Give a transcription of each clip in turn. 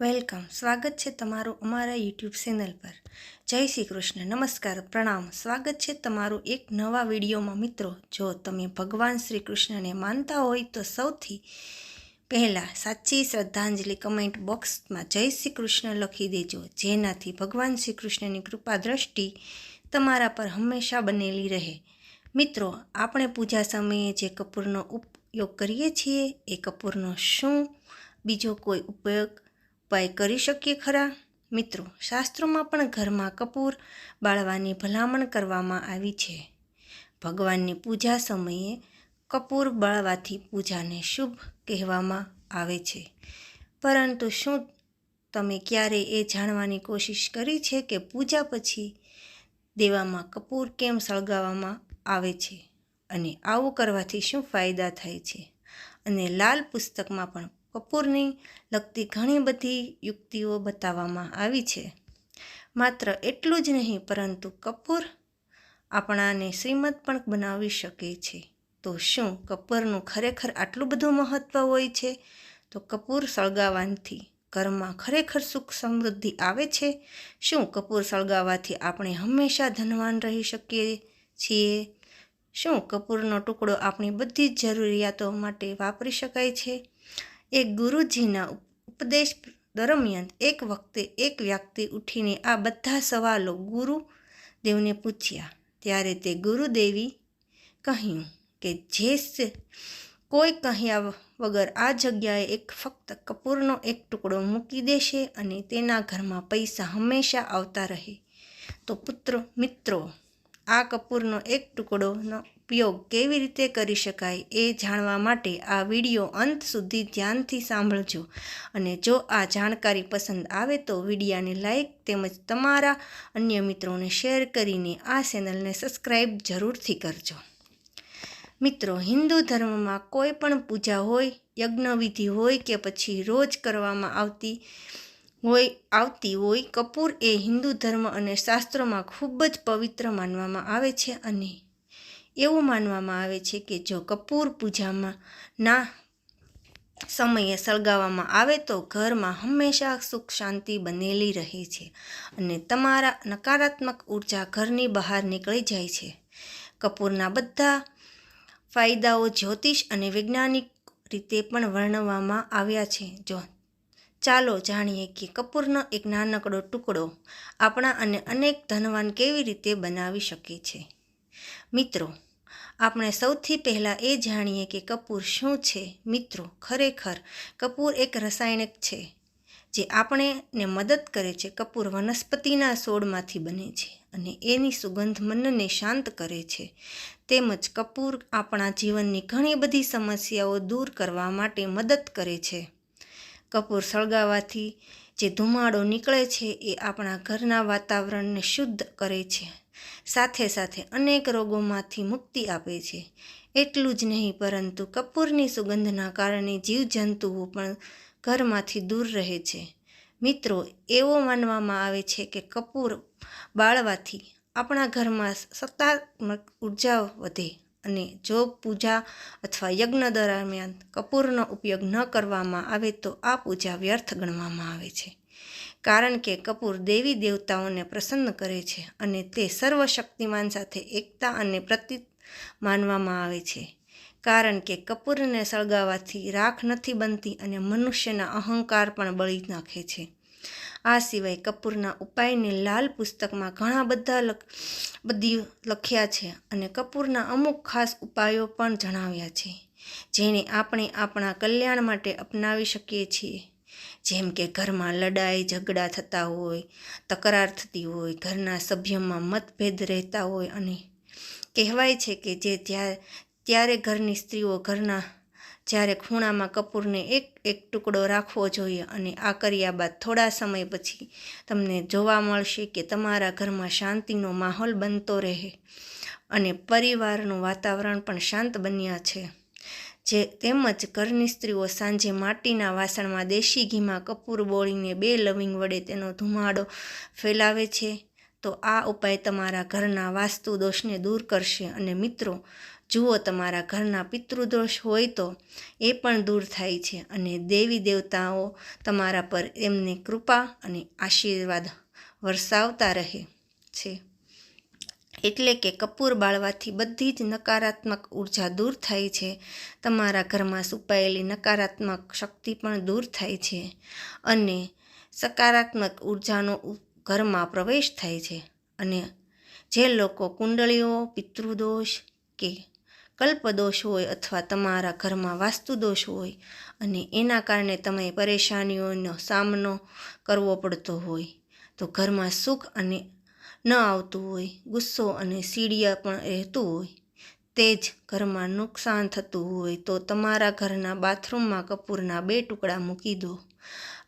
Welcome. સ્વાગત છે તમારું અમારા યુટ્યુબ ચેનલ પર. જય શ્રી કૃષ્ણ. નમસ્કાર, પ્રણામ. સ્વાગત છે તમારું એક નવા વિડીયોમાં મિત્રો. જો તમે ભગવાન શ્રી કૃષ્ણને માનતા હોય તો સૌથી પહેલાં સાચી શ્રદ્ધાંજલિ કમેન્ટ બોક્સમાં જય શ્રી કૃષ્ણ લખી દેજો. જેનાથી ભગવાન શ્રી કૃષ્ણની કૃપા દ્રષ્ટિ તમારા પર હંમેશા બનેલી રહે. મિત્રો, આપણે પૂજા સમયે જે કપૂરનો ઉપયોગ કરીએ છીએ, એ કપૂરનો શું? બીજો કોઈ ઉપયોગ ઉપાય કરી શકીએ ખરા? મિત્રો, શાસ્ત્રોમાં પણ ઘરમાં કપૂર બાળવાની ભલામણ કરવામાં આવી છે. ભગવાનની પૂજા સમયે કપૂર બાળવાથી પૂજાને શુભ કહેવામાં આવે છે. પરંતુ શું તમે ક્યારે એ જાણવાની કોશિશ કરી છે કે પૂજા પછી દેવામાં કપૂર કેમ સળગાવવામાં આવે છે? અને આવું કરવાથી શું ફાયદા થાય છે? અને લાલ પુસ્તકમાં પણ કપૂરની લગતી ઘણી બધી યુક્તિઓ બતાવવામાં આવી છે. માત્ર એટલું જ નહીં, પરંતુ કપૂર આપણાને શ્રીમદ પણ બનાવી શકે છે. તો શું કપૂરનું ખરેખર આટલું બધું મહત્ત્વ હોય છે? તો કપૂર સળગાવવાથી ઘરમાં ખરેખર સુખ સમૃદ્ધિ આવે છે? શું કપૂર સળગાવવાથી આપણે હંમેશા ધનવાન રહી શકીએ છીએ? શું કપૂરનો ટુકડો આપણી બધી જ જરૂરિયાતો માટે વાપરી શકાય છે? એક ગુરુજીના ઉપદેશ દરમિયાન એક વખતે એક વ્યક્તિ ઉઠીને આ બધા સવાલો ગુરુદેવને પૂછ્યા. ત્યારે તે ગુરુદેવી કહ્યું કે, જે કોઈ કહ્યા વગર આ જગ્યાએ એક ફક્ત કપૂરનો એક ટુકડો મૂકી દેશે અને તેના ઘરમાં પૈસા હંમેશા આવતા રહે. તો પુત્રો, મિત્રો આ કપૂરનો એક ટુકડોનો ઉપયોગ કેવી રીતે કરી શકાય એ જાણવા માટે આ વીડિયો અંત સુધી ધ્યાનથી સાંભળજો. અને જો આ જાણકારી પસંદ આવે તો વિડીયાને લાઇક તેમજ તમારા અન્ય મિત્રોને શેર કરીને આ ચેનલને સબસ્ક્રાઈબ જરૂરથી કરજો. મિત્રો, હિન્દુ ધર્મમાં કોઈ પણ પૂજા હોય, યજ્ઞવિધિ હોય કે પછી રોજ કરવામાં આવતી હોય, આવતી હોય, કપૂર એ હિન્દુ ધર્મ અને શાસ્ત્રોમાં ખૂબ જ પવિત્ર માનવામાં આવે છે અને એવું માનવામાં આવે છે કે જો કપૂર પૂજામાં ના સમયે સળગાવવામાં આવે તો ઘરમાં હંમેશા સુખ શાંતિ બનેલી રહે છે અને તમારા નકારાત્મક ઊર્જા ઘરની બહાર નીકળી જાય છે. કપૂરના બધા ફાયદાઓ જ્યોતિષ અને વૈજ્ઞાનિક રીતે પણ વર્ણવવામાં આવ્યા છે. જો ચાલો જાણીએ કે કપૂરનો એક નાનકડો ટુકડો આપણા અને અનેક ધનવાન કેવી રીતે બનાવી શકે છે. મિત્રો, આપણે સૌથી પહેલાં એ જાણીએ કે કપૂર શું છે. મિત્રો, ખરેખર કપૂર એક રસાયણિક છે, જે આપણેને મદદ કરે છે. કપૂર વનસ્પતિના છોડમાંથી બને છે અને એની સુગંધ મનને શાંત કરે છે. તેમજ કપૂર આપણા જીવનની ઘણી બધી સમસ્યાઓ દૂર કરવા માટે મદદ કરે છે. કપૂર સળગાવવાથી જે ધુમાડો નીકળે છે એ આપણા ઘરના વાતાવરણને શુદ્ધ કરે છે. સાથે સાથે અનેક રોગોમાંથી મુક્તિ આપે છે. એટલું જ નહીં, પરંતુ કપૂરની સુગંધના કારણે જીવજંતુઓ પણ ઘરમાંથી દૂર રહે છે. મિત્રો, એવો માનવામાં આવે છે કે કપૂર બાળવાથી આપણા ઘરમાં સકારાત્મક ઊર્જા વધે. અને જો પૂજા અથવા યજ્ઞ દરમિયાન કપૂરનો ઉપયોગ ન કરવામાં આવે તો આ પૂજા વ્યર્થ ગણવામાં આવે છે. કારણ કે કપૂર દેવી દેવતાઓને પ્રસન્ન કરે છે અને તે સર્વશક્તિમાન સાથે એકતા અને પ્રતીત માનવામાં આવે છે. કારણ કે કપૂરને સળગાવવાથી રાખ નથી બનતી અને મનુષ્યના અહંકાર પણ બળી નાખે છે. આ સિવાય કપૂરના ઉપાયને લાલ પુસ્તકમાં ઘણા બધા બધી લખ્યા છે અને કપૂરના અમુક ખાસ ઉપાયો પણ જણાવ્યા છે, જેને આપણે આપણા કલ્યાણ માટે અપનાવી શકીએ છીએ. જેમ કે ઘરમાં લડાઈ, ઝઘડા થતા હોય, તકરાર થતી હોય, ઘરના સભ્યોમાં મતભેદ રહેતા હોય અને કહેવાય છે કે જે ત્યારે ઘરની સ્ત્રીઓ ઘરના જ્યારે ખૂણામાં કપૂરને એક એક ટુકડો રાખવો જોઈએ અને આ કર્યા બાદ થોડા સમય પછી તમને જોવા મળશે કે તમારા ઘરમાં શાંતિનો માહોલ બનતો રહે અને પરિવારનું વાતાવરણ પણ શાંત બન્યા છે. જે તેમજ ઘરની સ્ત્રીઓ સાંજે માટીના વાસણમાં દેશી ઘીમાં કપૂર બોળીને બે લવિંગ વડે તેનો ધુમાડો ફેલાવે છે. તો આ ઉપાય તમારા ઘરના વાસ્તુ દોષને દૂર કરશે અને મિત્રો, જુઓ તમારા ઘરના પિતૃદોષ હોય તો એ પણ દૂર થાય છે અને દેવી દેવતાઓ તમારા પર એમની કૃપા અને આશીર્વાદ વરસાવતા રહે છે. એટલે કે કપૂર બાળવાથી બધી જ નકારાત્મક ઊર્જા દૂર થાય છે. તમારા ઘરમાં સુપાયેલી નકારાત્મક શક્તિ પણ દૂર થાય છે અને સકારાત્મક ઉર્જાનો ઘરમાં પ્રવેશ થાય છે અને જે લોકો કુંડળીઓ, પિતૃદોષ કે કલ્પદોષ હોય અથવા તમારા ઘરમાં વાસ્તુદોષ હોય અને એના કારણે તમે પરેશાનીઓનો સામનો કરવો પડતો હોય, તો ઘરમાં સુખ અને ન આવતું હોય, ગુસ્સો અને સીડિયા પણ રહેતું હોય. તે જ ઘરમાં નુકસાન થતું હોય તો તમારા ઘરના બાથરૂમમાં કપૂરના બે ટુકડા મૂકી દો.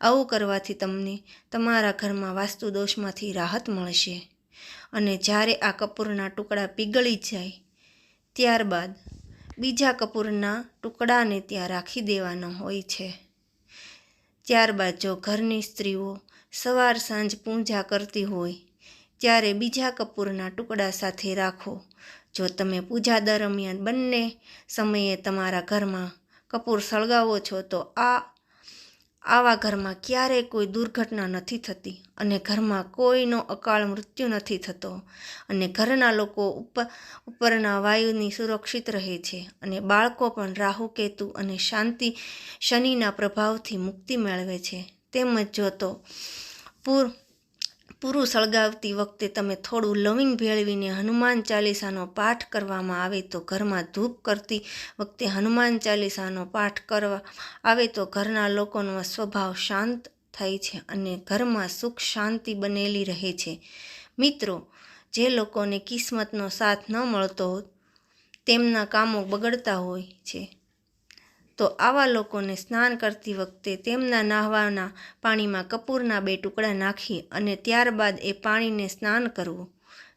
આવું કરવાથી તમને તમારા ઘરમાં વાસ્તુદોષમાંથી રાહત મળશે. અને જ્યારે આ કપૂરના ટુકડા પીગળી જાય, ત્યારબાદ બીજા કપૂરના ટુકડાને ત્યાં રાખી દેવાના હોય છે. ત્યારબાદ જો ઘરની સ્ત્રીઓ સવાર સાંજ પૂજા કરતી હોય, ત્યારે બીજા કપૂરના ટુકડા સાથે રાખો. જો તમે પૂજા દરમિયાન બંને સમયે તમારા ઘરમાં કપૂર સળગાવો છો, તો આ આવા ઘરમાં ક્યારેય કોઈ દુર્ઘટના નથી થતી અને ઘરમાં કોઈનો અકાળ મૃત્યુ નથી થતો અને ઘરના લોકો ઉપર ઉપરના વાયુની સુરક્ષિત રહે છે અને બાળકો પણ રાહુ, કેતુ અને શાંતિ શનિના પ્રભાવથી મુક્તિ મેળવે છે. તેમજ જો તો પૂર પૂરું સળગાવતી વખતે તમે થોડું લવિંગ ભેળવીને હનુમાન ચાલીસાનો પાઠ કરવામાં આવે તો ઘરમાં ધૂપ કરતી વખતે હનુમાન ચાલીસાનો પાઠ કરવા આવે તો ઘરના લોકોનો સ્વભાવ શાંત થાય છે અને ઘરમાં સુખ શાંતિ બનેલી રહે છે. મિત્રો, જે લોકોને કિસ્મતનો સાથ ન મળતો, તેમના કામો બગડતા હોય છે. તો આવા લોકોને સ્નાન કરતી વખતે તેમના નાહવાના પાણીમાં કપૂરના બે ટુકડા નાખી અને ત્યારબાદ એ પાણીને સ્નાન કરવું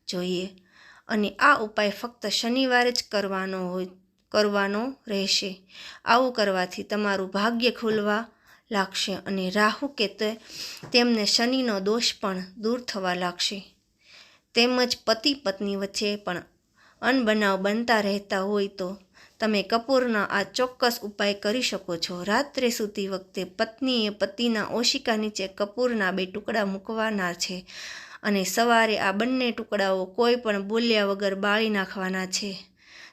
જોઈએ. અને આ ઉપાય ફક્ત શનિવારે જ કરવાનો હોય, કરવાનો રહેશે. આવું કરવાથી તમારું ભાગ્ય ખુલવા લાગશે અને રાહુ કે તે, તેમને શનિનો દોષ પણ દૂર થવા લાગશે. તેમજ પતિ પત્ની વચ્ચે પણ અનબનાવ બનતા રહેતા હોય તો તમે કપૂરના આ ચોક્કસ ઉપાય કરી શકો છો. રાત્રે સૂતી વખતે પત્નીએ પતિના ઓશિકા નીચે કપૂરના બે ટુકડા મૂકવાના છે અને સવારે આ બંને ટુકડાઓ કોઈ પણ બોલ્યા વગર બાળી નાખવાના છે.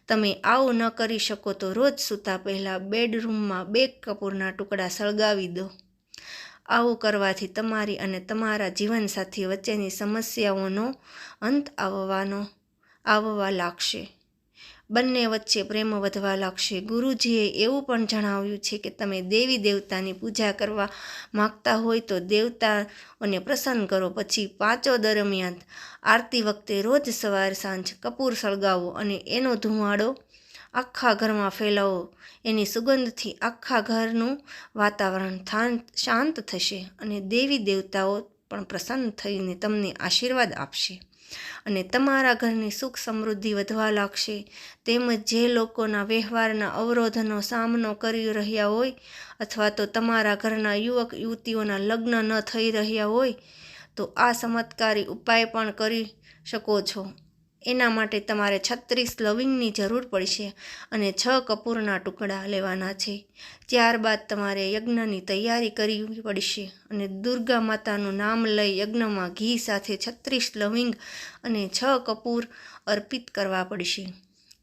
તમે આવું ન કરી શકો તો રોજ સૂતા પહેલાં બેડરૂમમાં બે કપૂરના ટુકડા સળગાવી દો. આવું કરવાથી તમારી અને તમારા જીવનસાથી વચ્ચેની સમસ્યાઓનો અંત આવવાનો, આવવા લાગશે. બંને વચ્ચે પ્રેમ વધવા લાગશે. ગુરુજીએ એવું પણ જણાવ્યું છે કે તમે દેવી દેવતાની પૂજા કરવા માગતા હોય તો દેવતાઓને પ્રસન્ન કરો. પછી પાંચો દરમિયાન આરતી વખતે રોજ સવાર સાંજ કપૂર સળગાવો અને એનો ધુમાડો આખા ઘરમાં ફેલાવો. એની સુગંધથી આખા ઘરનું વાતાવરણ શાંત થશે અને દેવી દેવતાઓ પણ પ્રસન્ન થઈને તમને આશીર્વાદ આપશે. અને તમારા ઘરની સુખ સમૃદ્ધિ વધવા લાગશે. તેમજ જે લોકોના વ્યવહારના અવરોધનો સામનો કરી રહ્યા હોય અથવા તો તમારા ઘરના યુવક યુવતીઓના લગ્ન ન થઈ રહ્યા હોય, તો આ ચમત્કારી ઉપાય પણ કરી શકો છો. એના માટે તમારે છત્રીસ લવિંગની જરૂર પડશે અને છ કપૂરના ટુકડા લેવાના છે. ત્યારબાદ તમારે યજ્ઞની તૈયારી કરવી પડશે અને દુર્ગા માતાનું નામ લઈ યજ્ઞમાં ઘી સાથે છત્રીસ લવિંગ અને છ કપૂર અર્પિત કરવા પડશે.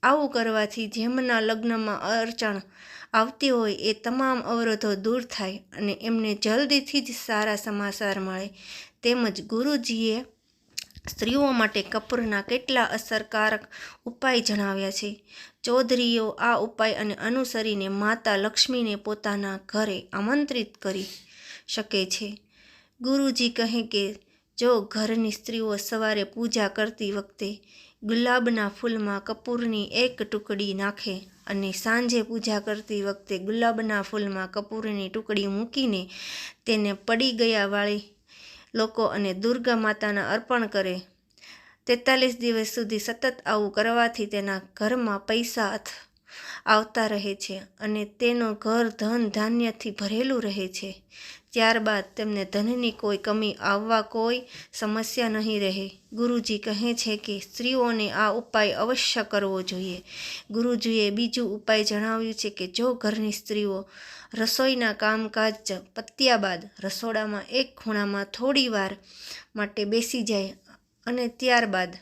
આવું કરવાથી જેમના લગ્નમાં અડચણ આવતી હોય એ તમામ અવરોધો દૂર થાય અને એમને જલ્દીથી જ સારા સમાચાર મળે. તેમજ ગુરુજીએ સ્ત્રીઓ માટે કપૂરના કેટલા અસરકારક ઉપાય જણાવ્યા છે. ચૌધરીઓ આ ઉપાય અને અનુસરીને માતા લક્ષ્મીને પોતાના ઘરે આમંત્રિત કરી શકે છે. ગુરુજી કહે કે, જો ઘરની સ્ત્રીઓ સવારે પૂજા કરતી વખતે ગુલાબના ફૂલમાં કપૂરની એક ટુકડી નાખે અને સાંજે પૂજા કરતી વખતે ગુલાબના ફૂલમાં કપૂરની ટુકડી મૂકીને તેને પડી ગયા વાળી લોકો અને દુર્ગા માતાના અર્પણ કરે. તેતાલીસ દિવસ સુધી સતત આવું કરવાથી તેના ઘરમાં પૈસા આવતા રહે છે અને તેનો ઘર ધન ધાન્યથી ભરેલું રહે છે. ત્યારબાદ તેમને ધનની કોઈ કમી આવવા કોઈ સમસ્યા નહીં રહે. ગુરુજી કહે છે કે સ્ત્રીઓને આ ઉપાય અવશ્ય કરવો જોઈએ. ગુરુજીએ બીજું ઉપાય જણાવ્યું છે કે જો ઘરની સ્ત્રીઓ રસોઈના કામકાજ પત્યા બાદ રસોડામાં એક ખૂણામાં થોડી વાર માટે બેસી જાય અને ત્યારબાદ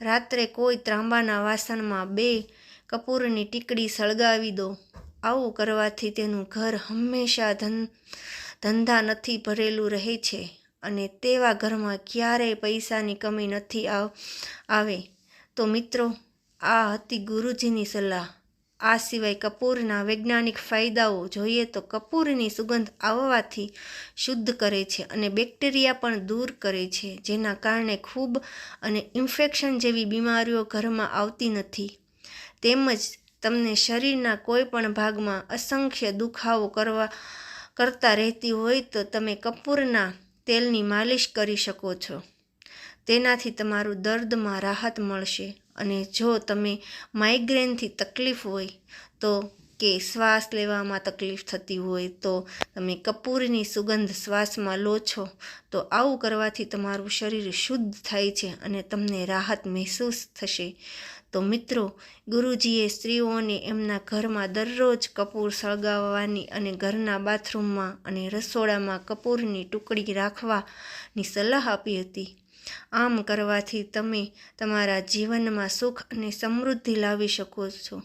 રાત્રે કોઈ ત્રાંબાના વાસણમાં બે કપૂરની ટીકડી સળગાવી દો. આવું કરવાથી તેનું ઘર હંમેશા ધન ધંધા નથી ભરેલું રહે છે અને તેવા ઘરમાં ક્યારેય પૈસાની કમી નથી આવ તો મિત્રો, આ હતી ગુરુજીની સલાહ. આ સિવાય કપૂરના વૈજ્ઞાનિક ફાયદાઓ જોઈએ તો કપૂરની સુગંધ આવવાથી શુદ્ધ કરે છે અને બેક્ટેરિયા પણ દૂર કરે છે, જેના કારણે ખૂબ અને ઇન્ફેક્શન જેવી બીમારીઓ ઘરમાં આવતી નથી. તેમજ તમને શરીરના કોઈ પણ ભાગમાં અસંખ્ય દુખાવો કરવા કરતા રહેતી હોય તો તમે કપૂરના તેલની માલિશ કરી શકો છો. તેનાથી તમારું દર્દમાં રાહત મળશે અને જો તમે માઇગ્રેનથી તકલીફ હોય તો કે શ્વાસ લેવામાં તકલીફ થતી હોય તો તમે કપૂરની સુગંધ શ્વાસમાં લો છો, તો આવું કરવાથી તમારું શરીર શુદ્ધ થાય છે અને તમને રાહત મહેસૂસ થશે. તો મિત્રો, ગુરુજીએ સ્ત્રીઓને એમના ઘરમાં દરરોજ કપૂર સળગાવવાની અને ઘરના બાથરૂમમાં અને રસોડામાં કપૂરની ટુકડી રાખવાની સલાહ આપી હતી. આમ કરવાથી તમે તમારા જીવનમાં સુખ અને સમૃદ્ધિ લાવી શકો છો.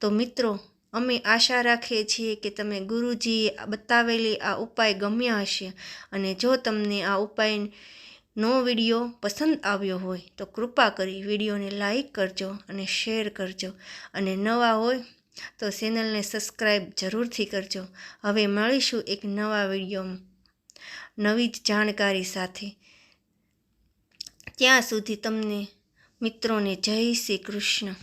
તો મિત્રો, અમે આશા રાખીએ છીએ કે તમે ગુરુજીએ બતાવેલી આ ઉપાય ગમ્યા હશે અને જો તમને આ ઉપાય નો વીડિયો પસંદ આવ્યો હોય તો કૃપા કરી વિડીયોને લાઈક કરજો અને શેર કરજો. અને નવા હોય તો ચેનલને સબસ્ક્રાઈબ જરૂરથી કરજો. હવે મળીશું એક નવા વિડીયોમાં નવી જ જાણકારી સાથે. ત્યાં સુધી તમને મિત્રોને જય શ્રી કૃષ્ણ.